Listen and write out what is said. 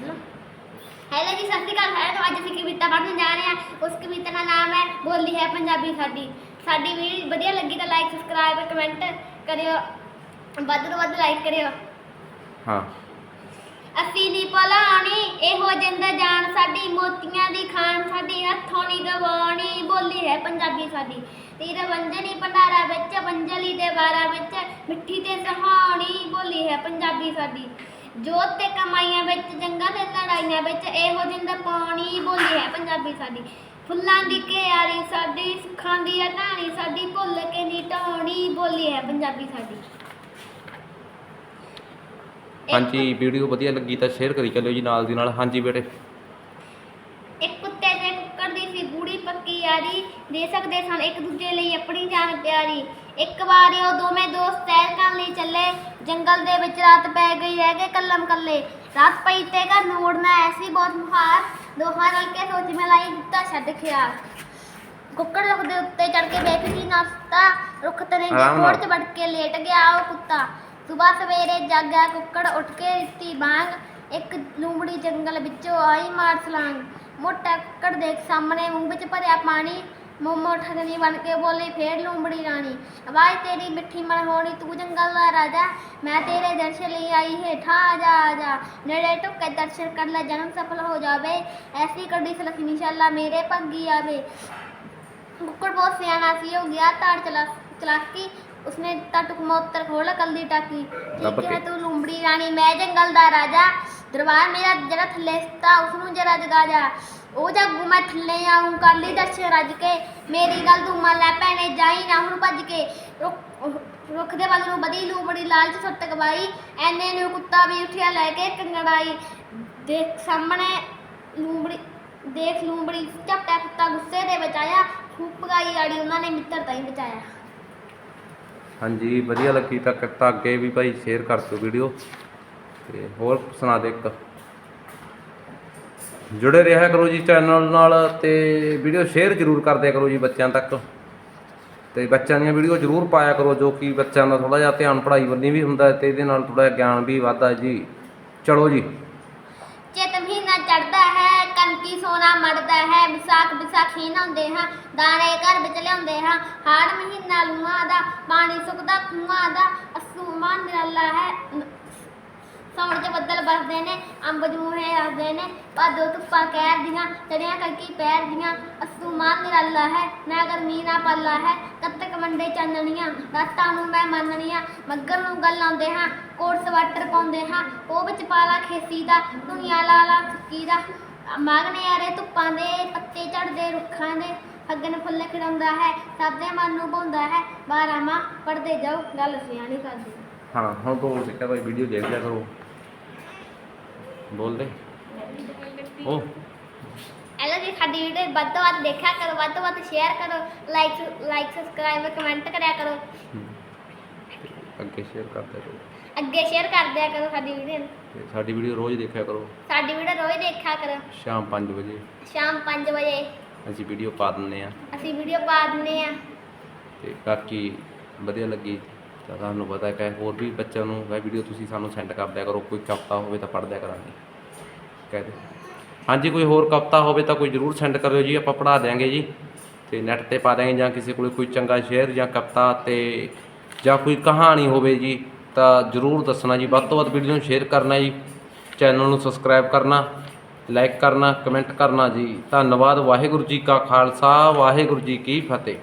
Hello. Hello ਜੀ ਸਤਿ ਸ਼੍ਰੀ ਅਕਾਲ। ਸਾਰਿਆਂ ਨੂੰ ਅੱਜ ਅਸੀਂ ਕਵਿਤਾ ਪੜ੍ਹਨ ਜਾ ਰਹੇ ਹਾਂ। ਉਸ ਕਵਿਤਾ ਦਾ ਨਾਮ ਹੈ ਬੋਲੀ ਹੈ ਪੰਜਾਬੀ ਸਾਡੀ। ਸਾਡੀ ਵੀਡੀਓ ਵਧੀਆ ਲੱਗੀ ਤਾਂ ਲਾਈਕ ਸਬਸਕ੍ਰਾਈਬ ਕਮੈਂਟ ਕਰਿਓ। ਵੱਧ ਤੋਂ ਵੱਧ ਲਾਈਕ ਕਰਿਓ। ਹਾਂ। ਅਸੀਂ ਨਹੀਂ ਭੁਲਾਣੀ ਇਹੋ ਜਿੰਦ ਜਾਨ ਸਾਡੀ। ਮੋਤੀਆਂ ਦੀ ਖਾਨ ਸਾਡੀ ਹੱਥੋਂ ਨਹੀਂ ਗਵਾਉਣੀ ਬੋਲੀ ਹੈ ਪੰਜਾਬੀ ਸਾਡੀ। ਤੀਰ ਵੰਜਣੀ ਭੰਡਾਰਾ ਵਿੱਚ ਵੰਜਲੀ ਦੇ ਬਾਰਾਂ ਵਿੱਚ ਮਿੱਠੀ ਤੇ ਸੁਹਾਣੀ ਬੋਲੀ ਹੈ ਪੰਜਾਬੀ ਸਾਡੀ। ਜੋਤ ਤੇ ਕਮਾਈਆਂ ਵਿੱਚ, ਜੰਗਾਂ ਤੇ ਲੜਾਈਆਂ ਵਿੱਚ, ਇਹੋ ਜਿੰਦ ਪਾਣੀ ਬੋਲੀ ਹੈ ਪੰਜਾਬੀ ਸਾਡੀ। ਫੁੱਲਾਂ ਦੀ ਕਿਆਰੀ ਸਾਡੀ, ਸੁੱਖਾਂ ਦੀ ਅਟਾਣੀ ਸਾਡੀ, ਭੁੱਲ ਕੇ ਨਹੀਂ ਢਾਉਣੀ ਬੋਲੀ ਹੈ ਪੰਜਾਬੀ ਸਾਡੀ। ਹਾਂਜੀ, ਵੀਡੀਓ ਵਧੀਆ ਲੱਗੀ ਤਾਂ ਸ਼ੇਅਰ ਕਰੀ ਚੱਲਿਓ ਜੀ ਨਾਲ ਦੀ ਨਾਲ। ਹਾਂਜੀ ਬੇਟੇ ਇੱਕ ਕੁੱਤੇ ਤੇ ਕੁੱਕੜ ਦੀ ਸੀ ਗੂੜੀ ਪੱਕੀ ਯਾਰੀ ਦੇ ਸਕਦੇ ਸਨ। ਇੱਕ ਦੂਜੇ ਲਈ ਆਪਣੀ ਜਾਨ ਪਿਆਰੀ। ਇੱਕ ਵਾਰ ਉਹ ਦੋਵੇਂ ਦੋਸਤ ਸੈਰ ਕਰਨ ਲਈ ਚੱਲੇ। ਜੰਗਲ ਦੇ ਵਿੱਚ ਰਾਤ ਪੈ ਗਈ ਰਹਿ ਗਏ ਕੱਲਮ ਕੱਲੇ। ਰਾਤ ਪਈ ਤੇ ਘਰ ਨੂੰ ਉੜਨਾ ਐਸੀ ਬਹੁਤ ਮੁਹਾਰ। ਦੋਹਾਂ ਰਲ ਕੇ ਸੋਚ ਮਿਲਾਈ ਦਿੱਤਾ ਛੱਡ ਖਿਆਲ ਕੁੱਕੜ ਰੁੱਖ ਦੇ ਉੱਤੇ ਚੜ ਕੇ ਬੈਠ ਗਈ ਨਾਸਤਾ ਰੁੱਖ ਤਰੇ ਦੇ। ਕੋੜ 'ਚ ਵੜ ਕੇ ਲੇਟ ਗਿਆ ਉਹ ਕੁੱਤਾ। ਸਵੇਰ ਸਵੇਰੇ ਜਾਗਿਆ ਕੁੱਕੜ ਉੱਠ ਕੇ ਦਿੱਤੀ ਬਾਂਗ ਇੱਕ ਲੂੰਬੜੀ ਜੰਗਲ ਵਿੱਚੋਂ ਆਈ ਮਾਰ ਸਲਾਂਗ। ਮੋਟਾ ਕੁੱਕੜ ਦੇਖ ਸਾਹਮਣੇ ਮੂੰਹ ਵਿੱਚ ਭਰਿਆ ਪਾਣੀ। ਮੋਮੋ ਠਗਨੀ ਬਣ ਕੇ ਬੋਲੀ, ਫੇਰ ਲੂੰਬੜੀ ਰਾਣੀ। ਆਵਾਜ਼ ਤੇਰੀ ਮਿੱਠੀ ਮਨ ਤੂੰ ਜੰਗਲ ਦਾ ਰਾਜਾ। ਮੈਂ ਤੇਰੇ ਦਰਸ਼ਨ ਲਈ ਆਈ ਹੇਠਾਂ ਆ ਜਾ ਆ ਜਾ। ਨੇੜੇ ਟੁੱਕੇ ਦਰਸ਼ਨ ਕਰ ਲੈ, ਜਨਮ ਸਫਲ ਹੋ ਜਾਵੇ। ਐਸੀ ਕੱਢੀ ਸਲਖਣੀ ਇਨਸ਼ਾਅੱਲਾ ਮੇਰੇ ਭੰਗੀ ਆਵੇ। ਕੁੱਕੜ ਬਹੁਤ ਸਿਆਣਾ ਸੀ ਹੋ ਗਿਆ ਤਾੜ ਚਲਾ, ਚਲਾਕੀ। ਉਸਨੇ ਦਿੱਤਾ ਟੁਕਮਾ ਉੱਤਰ ਖੋਲ ਕੱਲੀ ਟਾਕੀ। ਲੱਭ ਠੀਕ ਹੈ ਕੇ। ਤੂੰ ਲੂੰਬੜੀ ਰਾਣੀ ਮੈਂ ਜੰਗਲ ਦਾ ਰਾਜਾ। ਦਰਬਾਰ ਮੇਰਾ ਜਿਹੜਾ ਥੱਲੇ ਸਤਾ ਉਸ ਨੂੰ ਜਰਾ ਜਗਾ ਜਾ। ਉਹ ਜਾਗੂ ਮੈਂ ਥੱਲੇ ਆਉਂ ਕਰ ਲਈ ਦਰਸ਼ਨ ਰੱਜ ਕੇ ਮੇਰੀ ਗੱਲ ਤੂੰ ਮੰਨ ਲੈ ਭੈਣੇ ਜਾਈ ਨਾ ਹੁਣ ਭੱਜ ਕੇ। ਰੁੱਖ ਦੇ ਵੱਲ ਨੂੰ ਵਧੀ ਲੂੰਬੜੀ ਲਾਲਚ ਸੁੱਟ ਕਬਾਈ ਐਨੇ ਨੂੰ ਕੁੱਤਾ ਵੀ ਉੱਠਿਆ ਲੈ ਕੇ ਕੰਗੜਾਈ ਦੇਖ ਸਾਹਮਣੇ ਲੂੰਬੜੀ ਦੇਖ ਲੂੰਬੜੀ ਝਪਟਿਆ ਕੁੱਤਾ ਗੁੱਸੇ ਦੇ ਵਿੱਚ ਆਇਆ। ਫੂਕ ਪਗਾਈ ਆੜੀ ਉਹਨਾਂ ਨੇ ਮਿੱਤਰ ਤਾਂ ਹੀ ਬਚਾਇਆ। ਹਾਂਜੀ, ਵਧੀਆ ਲੱਗੀ ਤਾਂ ਕਿਤਾ ਅੱਗੇ ਵੀ ਭਾਈ ਸ਼ੇਅਰ ਕਰ ਦਿਓ ਵੀਡੀਓ ਤੇ ਹੋਰ ਸੁਣਾ ਦੇ ਇੱਕ। ਜੁੜੇ ਰਿਹਾ ਕਰੋ ਜੀ ਚੈਨਲ ਨਾਲ ਤੇ ਵੀਡੀਓ ਸ਼ੇਅਰ ਜ਼ਰੂਰ ਕਰ ਕਰੋ ਜੀ ਬੱਚਿਆਂ ਤੱਕ। ਤੇ ਬੱਚਿਆਂ ਦੀਆਂ ਵੀਡੀਓ ਜ਼ਰੂਰ ਪਾਇਆ ਕਰੋ, ਜੋ ਕਿ ਬੱਚਿਆਂ ਦਾ ਥੋੜਾ ਜਿਹਾ ਧਿਆਨ ਪੜ੍ਹਾਈ ਵੱਲ ਵੀ ਹੁੰਦਾ ਤੇ ਇਹਦੇ ਨਾਲ ਥੋੜਾ ਜਿਹਾ ਗਿਆਨ ਵੀ ਵੱਧਦਾ ਜੀ। ਚਲੋ ਜੀ। ਚੇਤ ਮਹੀਨਾ ਚੜਦਾ ਹੈ, ਕਣਕੀ ਸੋਨਾ ਮੜਦਾ ਹੈ, ਵਿਸਾਖ ਵਿਸਾਖੀ ਨਹਾਉਂਦੇ ਹਾਂ, ਦਾਣੇ ਘਰ ਵਿੱਚ ਲਿਆਉਂਦੇ ਹਾਂ। ਹਾੜ ਮਹੀਨਾ ਲੂਆਂ ਦਾ ਪਾਣੀ ਸੁੱਕਦਾ ਖੂਹਾਂ ਦਾ, ਅਸੂ ਨਿਰਾਲਾ ਹੈ। ਸੌਣ ਚ ਬੱਦਲ ਵਰਦੇ ਨੇ, ਅੰਬ ਜੂਹੇ ਹੱਸਦੇ ਨੇ, ਭਾਦੋ ਧੁੱਪਾਂ ਕਹਿਰ ਦੀਆਂ, ਚੜਿਆ ਕੜਕੀ ਪੈਰ ਦੀਆਂ। ਅਸੂ ਨਿਰਾਲਾ ਹੈ ਨਾ ਗਰਮੀ ਨਾ ਪਾਲਾ ਹੈ ਕੱਤਕ ਮੰਡੇ ਚਾਨਣੀਆਂ ਰਾਤਾਂ ਨੂੰ ਮੈਂ ਮੰਨਣੀਆਂ। ਮੱਗਰ ਨੂੰ ਗੱਲ ਆਉਂਦੇ ਹਾਂ, ਕੋਟ ਸਵੈਟਰ ਪਾਉਂਦੇ ਹਾਂ, ਉਹ ਵਿੱਚ ਪਾਲਾ ਖੇਸੀ ਦਾ, ਦੁਨੀਆ ਲਾਲਾ ਸੁੱਕੀ ਦਾ। ਮਾਗਨੇ ਯਾਰੇ ਧੁੱਪਾਂ ਦੇ ਪੱਤੇ ਝੜਦੇ ਰੁੱਖਾਂ ਦੇ ਫੱਗਣ ਫੁੱਲ ਖਿੜਾਉਂਦਾ ਹੈ ਸਭ ਦੇ ਮਨ ਨੂੰ ਭਾਉਂਦਾ ਹੈ ਬਾਰਾਂ ਮਾਹ ਪੜਦੇ ਜਾਓ ਗੱਲ ਸਿਆਣੀ ਕਰਦੀ। ਹਾਂ ਹੁਣ ਬੋਲ ਸਿੱਕਾ ਭਾਈ ਵੀਡੀਓ ਦੇਖ ਲਿਆ ਕਰੋ। ਬੋਲ ਦੇ। ਉਹ ਹੈਲੋ ਜੀ ਸਾਡੀ ਵੀਡੀਓ ਵੱਧ ਤੋਂ ਵੱਧ ਦੇਖਿਆ ਕਰੋ ਵੱਧ ਤੋਂ ਵੱਧ ਸ਼ੇਅਰ ਕਰੋ ਲਾਈਕ ਲਾਈਕ ਸਬਸਕ੍ਰਾਈਬ ਕਮੈਂਟ ਕਰਿਆ ਕਰੋ। ਅੱਗੇ ਸ਼ੇਅਰ ਕਰਦੇ ਰਹੋ। ਅੱਗੇ ਸ਼ੇਅਰ ਕਰ ਦਿਆ ਕਰੋ ਸਾਡੀ ਵੀਡੀਓ ਨੂੰ। ਤੇ ਸਾਡੀ ਵੀਡੀਓ ਰੋਜ਼ ਦੇਖਿਆ ਕਰੋ। ਸਾਡੀ ਵੀਡੀਓ ਰੋਜ਼ ਦੇਖਿਆ ਕਰੋ। ਸ਼ਾਮ 5 ਵਜੇ। ਸ਼ਾਮ 5 ਵਜੇ। ਅਸੀਂ ਵੀਡੀਓ ਪਾ ਦਿੰਦੇ ਆ ਅਸੀਂ ਵੀਡੀਓ ਪਾ ਦਿੰਦੇ ਆ ਤੇ ਬਾਕੀ ਵਧੀਆ ਲੱਗੀ ਤਾਂ ਤੁਹਾਨੂੰ ਪਤਾ ਕਿ ਹੋਰ ਵੀ ਬੱਚਿਆਂ ਨੂੰ ਇਹ ਵੀਡੀਓ ਤੁਸੀਂ ਸਾਨੂੰ ਸੈਂਡ ਕਰ ਦਿਆ ਕਰੋ। ਕੋਈ ਕਵਿਤਾ ਹੋਵੇ ਤਾਂ ਪੜ੍ਹ ਦਿਆ ਕਰਾਂਗੇ। ਕਹਿ ਦੇ ਹਾਂਜੀ ਕੋਈ ਹੋਰ ਕਵਿਤਾ ਹੋਵੇ ਤਾਂ ਕੋਈ ਜ਼ਰੂਰ ਸੈਂਡ ਕਰਿਓ ਜੀ। ਆਪਾਂ ਪੜ੍ਹਾ ਦਿਆਂਗੇ ਜੀ। ਤੇ ਨੈਟ ਤੇ ਪਾ ਦਿਆਂਗੇ ਜਾਂ ਕਿਸੇ ਕੋਲੇ ਕੋਈ ਚੰਗਾ ਸ਼ੇਅਰ ਜਾਂ ਕਵਿਤਾ ਤੇ ਜਾਂ ਕੋਈ ਕਹਾਣੀ ਹੋਵੇ ਜੀ। ਤਾਂ ਜ਼ਰੂਰ ਦੱਸਣਾ ਜੀ। ਵੱਧ ਤੋਂ ਵੱਧ ਵੀਡੀਓ ਨੂੰ ਸ਼ੇਅਰ ਕਰਨਾ ਜੀ। ਚੈਨਲ ਨੂੰ ਸਬਸਕ੍ਰਾਈਬ ਕਰਨਾ ਲਾਈਕ ਕਰਨਾ ਕਮੈਂਟ ਕਰਨਾ ਜੀ। ਧੰਨਵਾਦ। ਵਾਹਿਗੁਰੂ ਜੀ ਕਾ ਖਾਲਸਾ। ਵਾਹਿਗੁਰੂ ਜੀ ਕੀ ਫਤਿਹ।